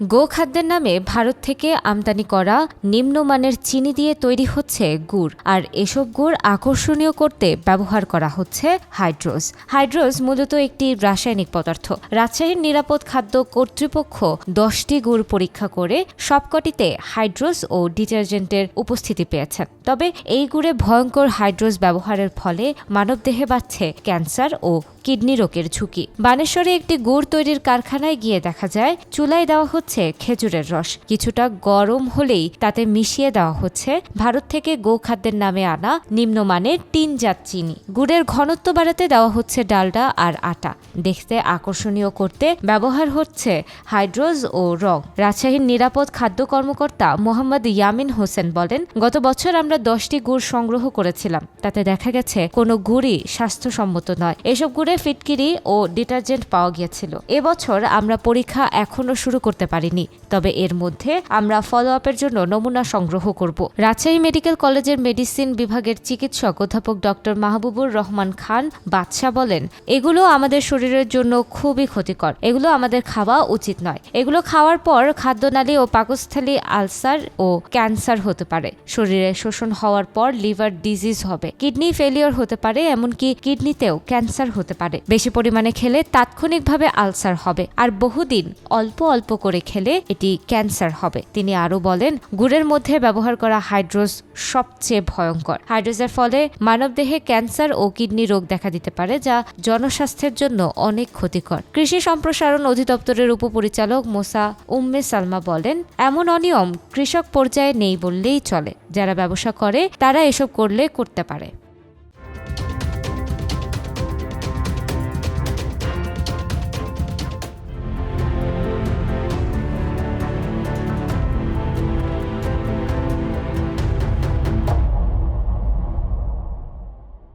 গোখাদ্যের নামে ভারত থেকে আমদানি করা নিম্নমানের চিনি দিয়ে তৈরি হচ্ছে গুড়, আর এসব গুড় আকর্ষণীয় করতে ব্যবহার করা হচ্ছে হাইড্রোজ। হাইড্রোজ মূলত একটি রাসায়নিক পদার্থ। রাজশাহীর নিরাপদ খাদ্য কর্তৃপক্ষ দশটি গুড় পরীক্ষা করে সবকটিতে হাইড্রোজ ও ডিটারজেন্টের উপস্থিতি পেয়েছেন তবে এই গুড়ে ভয়ঙ্কর হাইড্রোজ ব্যবহারের ফলে মানবদেহে বাড়ছে ক্যান্সার ও কিডনি রোগের ঝুঁকি। বানেশ্বরে একটি গুড় তৈরির কারখানায় গিয়ে দেখা যায়, চুলায় দেওয়া হচ্ছে খেজুরের রস। কিছুটা গরম হলেই তাতে মিশিয়ে দেওয়া হচ্ছে। ভারত থেকে গোখাদ্যের নামে আনা নিম্নমানের টিনজাত চিনি। গুড়ের ঘনত্ব বাড়াতে দেওয়া হচ্ছে ডালডা আর আটা। দেখতে আকর্ষণীয় করতে ব্যবহার হচ্ছে হাইড্রোজ ও রং। রাজশাহীর নিরাপদ খাদ্য কর্মকর্তা মোহাম্মদ ইয়ামিন হোসেন বলেন, গত বছর আমরা দশটি গুড় সংগ্রহ করেছিলাম। তাতে দেখা গেছে কোনো গুড়ই স্বাস্থ্যসম্মত নয়। এসব গুড়ে ফিটকিরি ও ডিটারজেন্ট পাওয়া গিয়েছিল। এবছর আমরা পরীক্ষা এখনও শুরু করতে পারিনি। তবে এর মধ্যে আমরা ফলো আপের জন্য নমুনা সংগ্রহ করব। রাজশাহী মেডিকেল কলেজের মেডিসিন বিভাগের চিকিৎসক অধ্যাপক ডক্টর মাহবুবুর রহমান খান বাদশাহ বলেন, এগুলো আমাদের শরীরের জন্য খুবই ক্ষতিকর। এগুলো আমাদের খাওয়া উচিত নয়। এগুলো খাওয়ার পর খাদ্যনালী ও পাকস্থলী আলসার ও ক্যান্সার হতে পারে। শরীরে শোষণ হওয়ার পর লিভার ডিজিজ হবে। কিডনি ফেলিওর হতে পারে, এমনকি কিডনিতেও ক্যান্সার হতে পারে। বেশি পরিমাণে খেলে তাৎক্ষণিকভাবে আলসার হবে। আর বহুদিন অল্প অল্প করে খেলে এটি ক্যান্সার হবে। তিনি আরও বলেন, গুড়ের মধ্যে ব্যবহার করা হাইড্রোজ সবচেয়ে ভয়ঙ্কর। হাইড্রোজের ফলে মানবদেহে ক্যান্সার ও কিডনি রোগ দেখা দিতে পারে, যা জনস্বাস্থ্যের জন্য অনেক ক্ষতিকর। কৃষি সম্প্রসারণ অধিদপ্তরের উপপরিচালক মোসা উম্মে সালমা বলেন, এমন অনিয়ম কৃষক পর্যায়ে নেই বললেই চলে। যারা ব্যবসা করে, তারা এসব করলে করতে পারে।